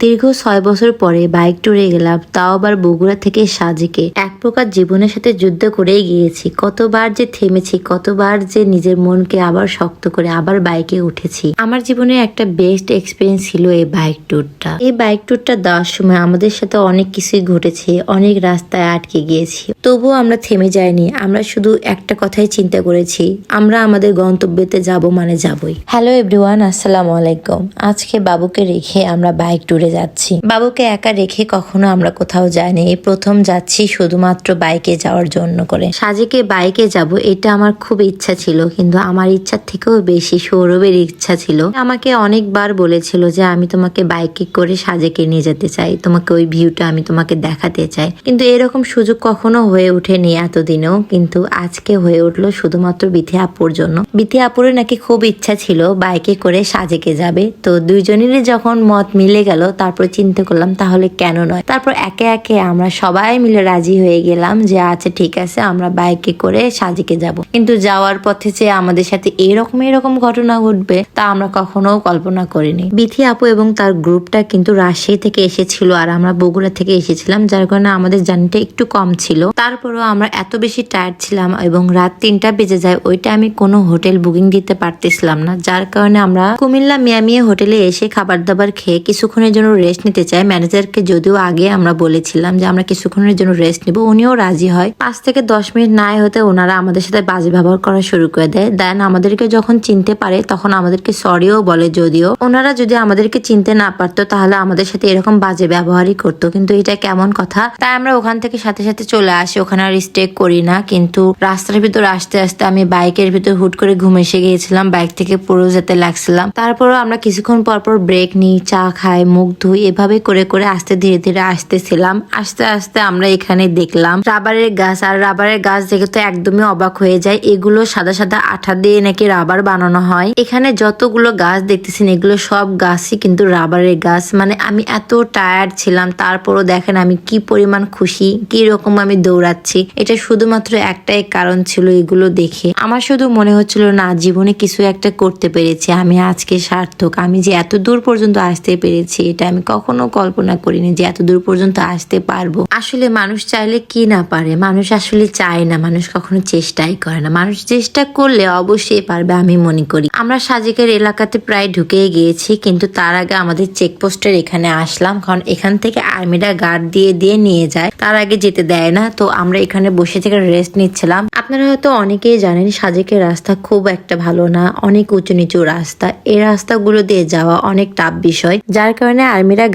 দীর্ঘ ছয় বছর পরে বাইক ট্যুরে গেলাম, তাও আবার বগুড়া থেকে সাজিকে। এক প্রকার জীবনের সাথে যুদ্ধ করেই গিয়েছি। কতবার যে থেমেছি, কতবার যে নিজের মনকে আবার শক্ত করে আবার বাইকে উঠেছি। আমার জীবনে একটা বেস্ট এক্সপিরিয়েন্স ছিল এই বাইক ট্যুরটা। এই বাইক ট্যুরটা দেওয়ার সময় আমাদের সাথে অনেক কিছুই ঘটেছে, অনেক রাস্তায় আটকে গিয়েছি। তবুও আমরা থেমে যাইনি, আমরা শুধু একটা কথাই চিন্তা করেছি, আমরা আমাদের গন্তব্যতে যাব মানে যাবই। হ্যালো এভরিওয়ান, আসসালামু আলাইকুম। আজকে বাবুকে রেখে আমরা বাইক ট্যুরে যাচ্ছি। বাবুকে একা রেখে কখনো আমরা কোথাও যাইনি, এই প্রথম যাচ্ছি শুধুমাত্র বাইকে যাওয়ার জন্য করে। সাজেকে বাইকে যাব, এটা আমার খুব ইচ্ছা ছিল, কিন্তু আমার ইচ্ছার থেকেও বেশি সৌরভের ইচ্ছা ছিল। আমাকে অনেকবার বলেছিল যে আমি তোমাকে বাইকে করে সাজেকে নিয়ে যেতে চাই, তোমাকে ওই ভিউটা আমি তোমাকে দেখাতে চাই। কিন্তু এরকম সুযোগ কখনো হয়ে ওঠেনি এতদিনেও, কিন্তু আজকে হয়ে উঠল শুধুমাত্র বিথি আপুর জন্য। বিথি আপুরের নাকি খুব ইচ্ছা ছিল বাইকে করে সাজেকে যাবে। তো দুইজনেরই যখন মত মিলে গেল, তারপর চিন্তা করলাম তাহলে কেন নয়? তারপর একে একে আমরা সবাই মিলে রাজি হয়ে গেলাম যে আচ্ছা ঠিক আছে, আমরা বাইকে করে সাজেকে যাব। কিন্তু যাওয়ার পথে যে আমাদের সাথে এরকম এরকম ঘটনা ঘটবে, তা আমরা কখনো কল্পনা করিনি। বিথি আপু এবং তার গ্রুপটা কিন্তু রাজশাহী থেকে এসেছিল, আর আমরা বগুড়া থেকে এসেছিলাম, যার কারণে আমাদের জার্নিটা একটু কম ছিল। তারপরেও আমরা এত বেশি টায়ার্ড ছিলাম এবং রাত তিনটা বেজে যায় ওইটা আমি কোনো হোটেল বুকিং দিতে পারতেছিলাম না। যার কারণে আমরা কুমিল্লা মিয়ামিয়া হোটেলে এসে খাবার দাবার খেয়ে কিছুক্ষণের জন্য রেস্ট নিতে চাই। ম্যানেজারকে যদিও আগে আমরা বলেছিলাম যে আমরা কিছুক্ষণের জন্য রেস্ট নিব, উনিও রাজি হয়। পাঁচ থেকে দশ মিনিট নাই হতে ওনারা আমাদের সাথে বাজে ব্যবহার করা শুরু করে দেয়। দেন আমাদেরকে যখন চিনতে পারে, তখন আমাদেরকে সরিও বলে যদিও। ওনারা যদি আমাদেরকে চিনতে না পারতো, তাহলে আমাদের সাথে এরকম বাজে ব্যবহারই করতো। কিন্তু এটা কেমন কথা? তাই আমরা ওখান থেকে সাথে সাথে চলে আসি। ওখানে আর স্টে করি না। কিন্তু রাস্তার ভিতর আসতে আসতে আমি বাইকের ভিতর হুট করে ঘুম এসে গিয়েছিলাম, বাইক থেকে পুরো যেতে লাগছিলাম। তারপরও আমরা কিছুক্ষণ পর পর ব্রেক নিই, চা খাই, মুখ ধুই, এভাবে করে করে আস্তে ধীরে ধীরে আসতেছিলাম। আস্তে আস্তে আমরা এখানে দেখলাম, রাবারের গাছ, আর রাবারের গাছ দেখে তো একদমই অবাক হয়ে যায়। এগুলো সাদা সাদা আঠা দিয়ে নাকি রাবার বানানো হয়। এখানে যতগুলো গাছ দেখতেছেন, এগুলো সব গাছই কিন্তু রাবারের গাছ। মানে আমি এত টায়ার্ড ছিলাম, তারপরও দেখেন আমি কি পরিমাণ খুশি কি রকম আমি দৌড়াচ্ছি এটা শুধুমাত্র একটাই কারণ ছিল এগুলো দেখে। আমার শুধু মনে হচ্ছিল, না, জীবনে কিছু একটা করতে পেরেছি। আমি আজকে সার্থক। আমি যে এত দূর পর্যন্ত আসতে পেরেছি, এটা আমি কখনো কল্পনা করিনি যে এত দূর পর্যন্ত আসতে পারব। আসলে মানুষ চাইলে কি না পারে? মানুষ আসলে চায় না। মানুষ কখনো চেষ্টাই করে না। মানুষ চেষ্টা করলে অবশ্যই পারবে, আমি মনে করি। আমরা সাজিকের এলাকাতে প্রায় ঢুকে গিয়েছি, কিন্তু তার আগে আমাদের চেকপোস্টের এখানে আসলাম। কারণ এখান থেকে আর্মিরা গার্ড দিয়ে দিয়ে নিয়ে যায়। তার আগে যেতে দেয় না। তো আমরা এখানে বসে থেকে রেস্ট নিচ্ছিলাম। আপনারা হয়তো অনেকেই জানেন, সাজেকের রাস্তা খুব একটা ভালো না, অনেক উঁচু নিচু রাস্তা। এই রাস্তাগুলো দিয়ে যাওয়া অনেক টাফ বিষয়। যার কারণে আর্মিরা